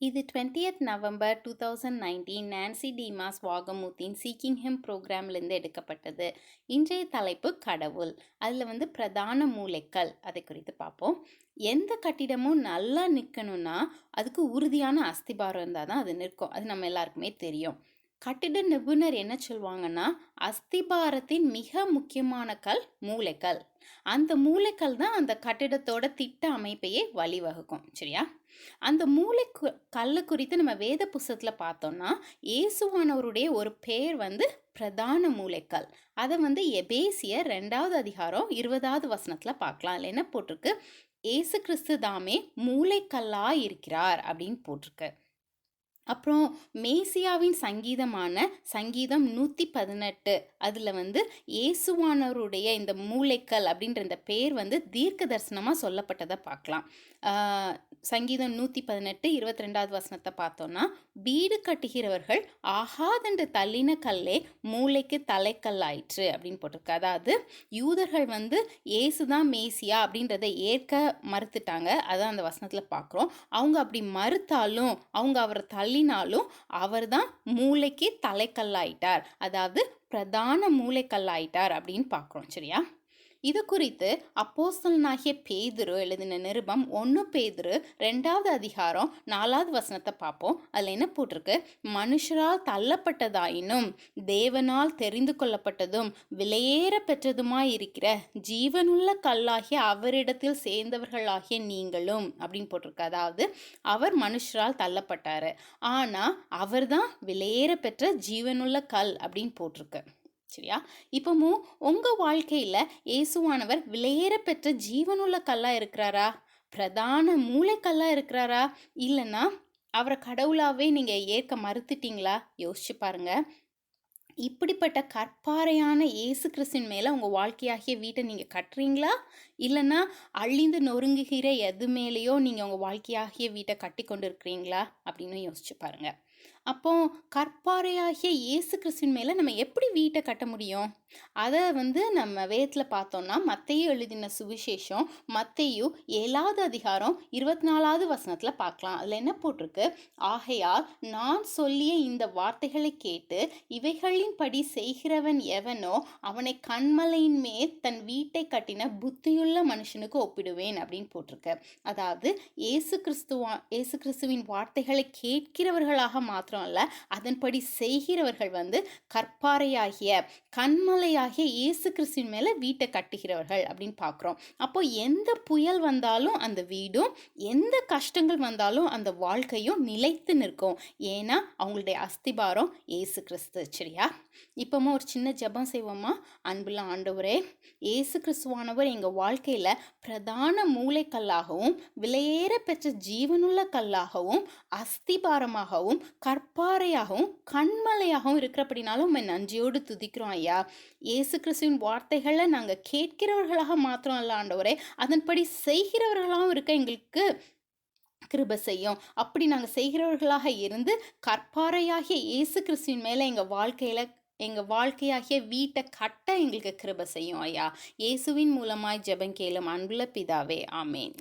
இது 20th November 2019 Nancy DeMoss வாகமூத்தின் seeking him ப்ரோக்ராம்லேருந்து எடுக்கப்பட்டது. இன்றைய தலைப்பு கடவுள். அதில் வந்து பிரதான மூளைக்கல். அதை குறித்து பார்ப்போம். எந்த கட்டிடமும் நல்லா நிற்கணும்னா அதுக்கு உறுதியான அஸ்திபாரம் இருந்தால் தான் அது நிற்கும். அது நம்ம எல்லாருக்குமே தெரியும். கட்டிட நிபுணர் என்ன சொல்லுவாங்கன்னா அஸ்திபாரத்தின் மிக முக்கியமான கல் மூளைக்கல். அந்த மூளைக்கல் தான் அந்த கட்டிடத்தோட திட்ட அமைப்பையே வழிவகுக்கும் சரியா? அந்த மூளை கல் குறித்து நம்ம வேத புஸ்தத்தில் பார்த்தோம்னா இயேசுவானவருடைய ஒரு பேர் வந்து பிரதான மூளைக்கல். அதை வந்து எபேசிய ரெண்டாவது அதிகாரம் இருபதாவது வசனத்தில் பார்க்கலாம். இல்லை என்ன போட்டிருக்கு? ஏசு கிறிஸ்து தாமே மூளைக்கல்லாக இருக்கிறார் அப்படின்னு போட்டிருக்கு. அப்புறம் மேசியாவின் சங்கீதமான சங்கீதம் நூற்றி பதினெட்டு அதில் வந்து இயேசுவானவருடைய இந்த மூளைக்கல் அப்படின்ற இந்த பேர் வந்து தீர்க்க தரிசனமாக சொல்லப்பட்டதை பார்க்கலாம். சங்கீதம் நூற்றி பதினெட்டு இருபத்தி ரெண்டாவது வசனத்தை பார்த்தோன்னா வீடு கட்டுகிறவர்கள் ஆகாதென்று தள்ளின கல்லே மூளைக்கு தலைக்கல்லாயிற்று அப்படின்னு போட்டிருக்கு. அதாவது யூதர்கள் வந்து ஏசு தான் மேசியா அப்படின்றத ஏற்க மறுத்துட்டாங்க. அதான் அந்த வசனத்தில் பார்க்குறோம். அவங்க அப்படி மறுத்தாலும் அவங்க அவரை தள்ளினாலும் அவர் தான் மூளைக்கு தலைக்கல்லாயிட்டார் அதாவது பிரதான மூளைக்கல்லாயிட்டார் அப்படின்னு பார்க்குறோம். சரியா? இது குறித்து அப்போஸ்தலனாகிய பேதுரு எழுதின நிருபம் ஒன்று பேதுரு ரெண்டாவது அதிகாரம் நாலாவது வசனத்தை பார்ப்போம். அதில் என்ன போட்டிருக்கு? மனுஷரால் தள்ளப்பட்டதாயினும் தேவனால் தெரிந்து கொள்ளப்பட்டதும் விலையேற பெற்றதுமாய் இருக்கிற ஜீவனுள்ள கல்லாகிய அவரிடத்தில் சேர்ந்தவர்களாகிய நீங்களும் அப்படின்னு போட்டிருக்கு. அதாவது அவர் மனுஷரால் தள்ளப்பட்டாரு. ஆனால் அவர்தான் விலையேற பெற்ற ஜீவனுள்ள கல் அப்படின்னு போட்டிருக்கு. சரியா? இப்போவும் உங்கள் வாழ்க்கையில் இயேசுவானவர் விலையேற பெற்ற ஜீவனுள்ள கல்லாக இருக்கிறாரா? பிரதான மூளைக்கல்லாக இருக்கிறாரா? இல்லைன்னா அவரை கடவுளாகவே நீங்கள் ஏற்க மறுத்துட்டீங்களா? யோசிச்சு பாருங்க. இப்படிப்பட்ட கற்பாறையான இயேசு கிறிஸ்தின் மேலே உங்கள் வாழ்க்கையாகிய வீட்டை நீங்கள் கட்டுறீங்களா? இல்லைன்னா அழிந்து நொறுங்குகிற எது மேலேயோ நீங்கள் உங்கள் வாழ்க்கையாகிய வீட்டை கட்டி கொண்டு இருக்கிறீங்களா அப்படின்னு யோசிச்சு பாருங்கள் அப்போ கற்பாறையாகிய இயேசு கிறிஸ்துவின் மேலே நம்ம எப்படி வீட்டை கட்ட முடியும்? அதை வந்து நம்ம வேதத்தில் பார்த்தோம்னா மத்தையும் எழுதின சுவிசேஷம் மத்தையும் ஏழாவது அதிகாரம் இருபத்தி நாலாவது வசனத்தில் பார்க்கலாம். அதில் என்ன போட்டிருக்கு? ஆகையால் நான் சொல்லிய இந்த வார்த்தைகளை கேட்டு இவைகளின்படி செய்கிறவன் எவனோ அவனை கண்மலையின் மேல் தன் வீட்டை கட்டின புத்தியுள்ள மனுஷனுக்கு ஒப்பிடுவேன் அப்படின்னு போட்டிருக்கு. அதாவது ஏசு கிறிஸ்துவா ஏசு கிறிஸ்துவின் வார்த்தைகளை கேட்கிறவர்களாக மாத்திரம் அல்ல அதன்படி செய்கிறவர்கள் வந்து கற்பாறையாகிய கண்மலையாகிய இயேசு கிறிஸ்துவின் மேலே வீட்டை கட்டுகிறவர்கள் அப்படின்னு பார்க்குறோம். அப்போ எந்த புயல் வந்தாலும் அந்த வீடும் எந்த கஷ்டங்கள் வந்தாலும் அந்த வாழ்க்கையும் நிலைத்து நிற்கும். ஏன்னா அவங்களுடைய அஸ்திபாரம் இயேசு கிறிஸ்து சரியா? இப்போமா ஒரு சின்ன ஜெபம் செய்வோமா? அன்புள்ள ஆண்டவரே இயேசு கிறிஸ்துவானவர் எங்கள் வாழ்க்கையில் பிரதான மூளைக்கல்லாகவும் விலையேற பெற்ற ஜீவனுள்ள கல்லாகவும் அஸ்திபாரமாகவும் கற்பாறையாகவும் கண்மலையாகவும் இருக்கிறபடினாலும் உண்மை நன்றியோடு துதிக்கிறோம் ஐயா. இயேசு கிறிஸ்துவின் வார்த்தைகளை நாங்கள் கேட்கிறவர்களாக மாத்திரம் அல்ல ஆண்டவரே அதன்படி செய்கிறவர்களாகவும் இருக்க எங்களுக்கு கிருப செய்யும். அப்படி நாங்கள் செய்கிறவர்களாக இருந்து கற்பாறையாகிய இயேசு கிறிஸ்துவின் மேலே எங்கள் வாழ்க்கையில் எங்கள் வாழ்க்கையாகிய வீட்டை கட்ட எங்களுக்கு கிருப செய்யும் ஐயா. இயேசுவின் மூலமாய் ஜெபம் கேளும் அன்புள்ள பிதாவே ஆமேன்.